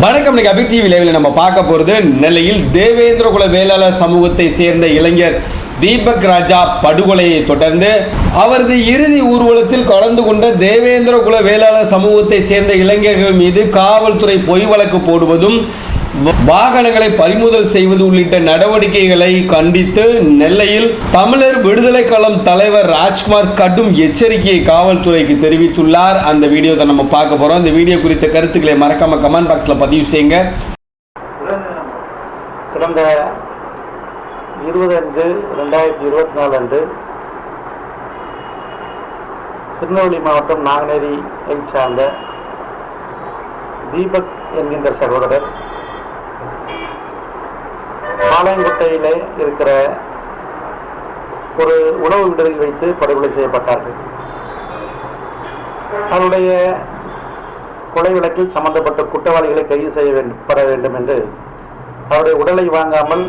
வணக்கம் இன்னைக்கு அபி டிவி லைவ்ல நம்ம பார்க்க போகிறது நெல்லையில் தேவேந்திர குல வேளாளர் சமூகத்தை சேர்ந்த இளைஞர் தீபக் ராஜா படுகொலையை தொடர்ந்து அவரது இறுதி ஊர்வலத்தில் கலந்து கொண்ட தேவேந்திர குல வேளாளர் சமூகத்தை சேர்ந்த இளைஞர்கள் மீது காவல்துறை பொய் வழக்கு போடுவதும் வாகனங்களை பறிமுதல் செய்வது உள்ளிட்ட நடவடிக்கைகளை கண்டித்து நெல்லையில் தமிழர் விடுதலை களம் தலைவர் ராஜ்குமார் கடும் எச்சரிக்கையை காவல்துறைக்கு தெரிவித்துள்ளார். அந்த வீடியோ தான் நம்ம பார்க்க போறோம். இந்த வீடியோ குறித்த கருத்துக்களை மறக்காம கமெண்ட் பாக்ஸ்ல பதிவு செய்யுங்க. கடந்த இருபது அன்று ரெண்டாயிரத்தி இருபத்தி நாலு அன்று திருநெல்வேலி மாவட்டம் நாங்குநேரி சார்ந்த தீபக் என்கின்ற சகோதரர் பாளையங்கோட்டையிலே இருக்கிற ஒரு உணவு விடுதியில் வைத்து படுகொலை செய்யப்பட்டார்கள். அவருடைய கொலை வழக்கில் சம்பந்தப்பட்ட குற்றவாளிகளை கைது செய்ய வேண்டும் பெற வேண்டும் என்று அவருடைய உடலை வாங்காமல்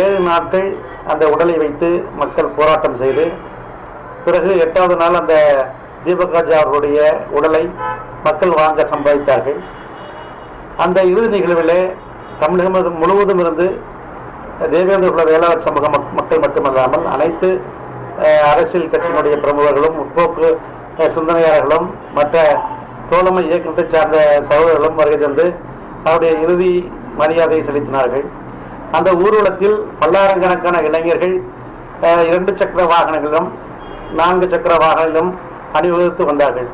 ஏழு நாட்கள் அந்த உடலை வைத்து மக்கள் போராட்டம் செய்து பிறகு எட்டாவது நாள் அந்த தீபகாஜா அவருடைய உடலை மக்கள் வாங்க சம்பாதித்தார்கள். அந்த இறுதி நிகழ்விலே தமிழகம் முழுவதும் இருந்து தேவேந்திர குல வேளாளர் சமூக மக்கள் மட்டுமல்லாமல் அனைத்து அரசியல் கட்சியினுடைய பிரமுகர்களும் முற்போக்கு சிந்தனையாளர்களும் மற்ற தோழமை இயக்கத்தை சார்ந்த சகோதரர்களும் வருகை தந்து அவருடைய இறுதி மரியாதையை செலுத்தினார்கள். அந்த ஊர்வலத்தில் பல்லாயிரக்கணக்கான இளைஞர்கள் அஹ், இரண்டு சக்கர வாகனங்களிலும் நான்கு சக்கர வாகனங்களிலும் அணிவகுத்து வந்தார்கள்.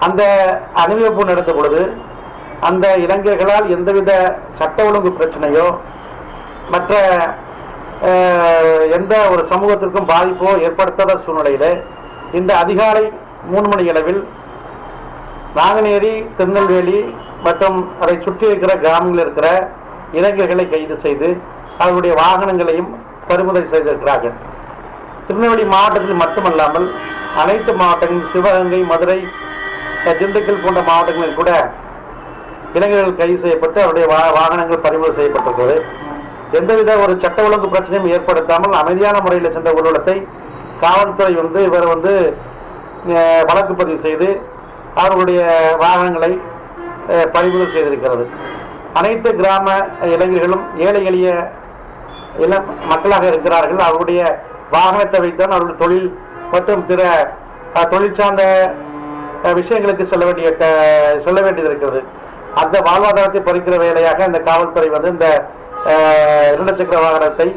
அந்த அணிவகுப்பு நடந்த பொழுது அந்த இளைஞர்களால் எந்தவித சட்ட ஒழுங்கு பிரச்சனையோ மற்ற எந்த ஒரு சமூகத்திற்கும் பாதிப்போ ஏற்படுத்தாத சூழ்நிலையில இந்த அதிகாலை மூணு மணி அளவில் நாங்குநேரி திருநெல்வேலி மற்றும் அதை சுற்றி இருக்கிற கிராமங்களில் இருக்கிற இளைஞர்களை கைது செய்து அவருடைய வாகனங்களையும் பறிமுதல் செய்திருக்கிறார்கள். திருநெல்வேலி மாவட்டத்தில் மட்டுமல்லாமல் அனைத்து மாவட்டங்களும் சிவகங்கை மதுரை திண்டுக்கல் போன்ற மாவட்டங்களில் கூட இளைஞர்கள் கைது செய்யப்பட்டு அவருடைய வா- வாகனங்கள் பறிமுதல் செய்யப்பட்டிருக்கிறது. எந்தவித ஒரு சட்ட ஒழுங்கு பிரச்சனையும் ஏற்படுத்தாமல் அமைதியான முறையில் சென்ற ஊர்வலத்தை காவல்துறை வந்து இவர் வந்து வழக்கு பதிவு செய்து அவர்களுடைய வாகனங்களை அஹ், பறிமுதல் செய்திருக்கிறது. அனைத்து கிராம இளைஞர்களும் ஏழை எளிய இள மக்களாக இருக்கிறார்கள். அவருடைய வாகனத்தை வைத்தான் அவருடைய தொழில் மற்றும் பிற தொழிற்சார்ந்த தொழில் சார்ந்த விஷயங்களுக்கு செல்ல வேண்டிய செல்ல வேண்டியது இருக்கிறது. அந்த வாழ்வாதாரத்தை பறிக்கிற வேலையாக இந்த காவல்துறை வந்து இந்த இரண்டு சக்கர வாகனத்தை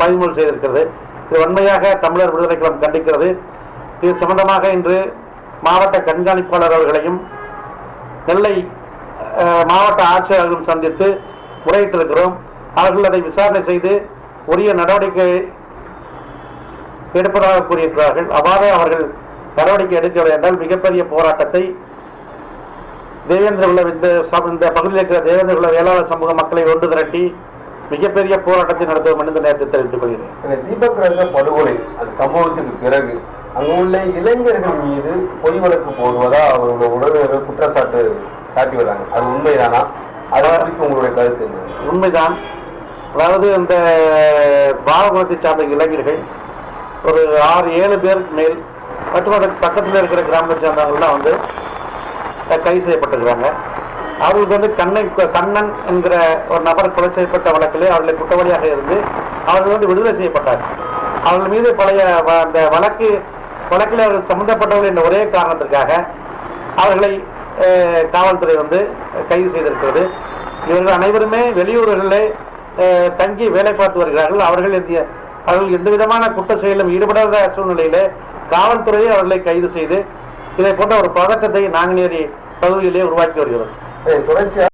பதிமூல் பறிமுதல் செய்திருக்கிறது. இது வன்மையாக தமிழர் விடுதலை களம் கண்டிக்கிறது. இது சம்பந்தமாக இன்று மாவட்ட கண்காணிப்பாளர் அவர்களையும் நெல்லை மாவட்ட ஆட்சியர்களும் சந்தித்து முறையிட்டிருக்கிறோம் அவர்கள் அதை விசாரணை செய்து உரிய நடவடிக்கை எடுப்பதாக கூறியிருக்கிறார்கள். அவ்வாறு அவர்கள் நடவடிக்கை எடுக்கவில்லை என்றால் மிகப்பெரிய போராட்டத்தை தேவேந்திர குல இந்த இந்த பகுதியில் இருக்கிற தேவேந்திர குல வேளாளர் சமூக மக்களை ஒன்று திரட்டி மிகப்பெரிய போராட்டத்தை நடத்துவோம் என்று இந்த நேரத்தில் தெரிவித்துக் கொள்கிறேன் தீபக் ராஜா படுகொலை அது சம்பவத்துக்கு பிறகு அங்க உள்ள இளைஞர்கள் மீது பொய் வழக்கு போடுவதா அவரோட உறவினர்கள் குற்றச்சாட்டு காட்டி வராங்க. அது உண்மைதானா? அதை உங்களுடைய கருத்து உண்மைதான். அதாவது இந்த பாலகுலத்தை சார்ந்த இளைஞர்கள் ஒரு ஆறு ஏழு பேருக்கு மேல் மற்றும் அதற்கு பக்கத்தில் இருக்கிற கிராமத்தை சேர்ந்தவங்கலாம் வந்து கைது செய்யப்பட்டிருக்கிறாங்க. அவர்களுக்கு வந்து கண்ணன் கண்ணன் என்கிற ஒரு நபர் கொலை செய்யப்பட்ட வழக்கிலே அவர்களை குற்றவாளியாக இருந்து அவர்கள் வந்து விடுதலை செய்யப்பட்டார். அவர்கள் மீது பழைய வ- அந்த வழக்கு வழக்கில் அவர்கள் சம்பந்தப்பட்டவர்கள் என்ற ஒரே காரணத்திற்காக அவர்களை காவல்துறை வந்து கைது செய்திருக்கிறது. இவர்கள் அனைவருமே வெளியூர்களிலே தங்கி வேலை பார்த்து வருகிறார்கள். அவர்கள் எந்த அவர்கள் எந்த விதமான குற்ற செயலும் ஈடுபடாத சூழ்நிலையிலே காவல்துறையை அவர்களை கைது செய்து இதை போன்ற ஒரு பதக்கத்தை நாங்குநேரி பகுதியிலே உருவாக்கி வருகிறது. தொடர்ச்சியா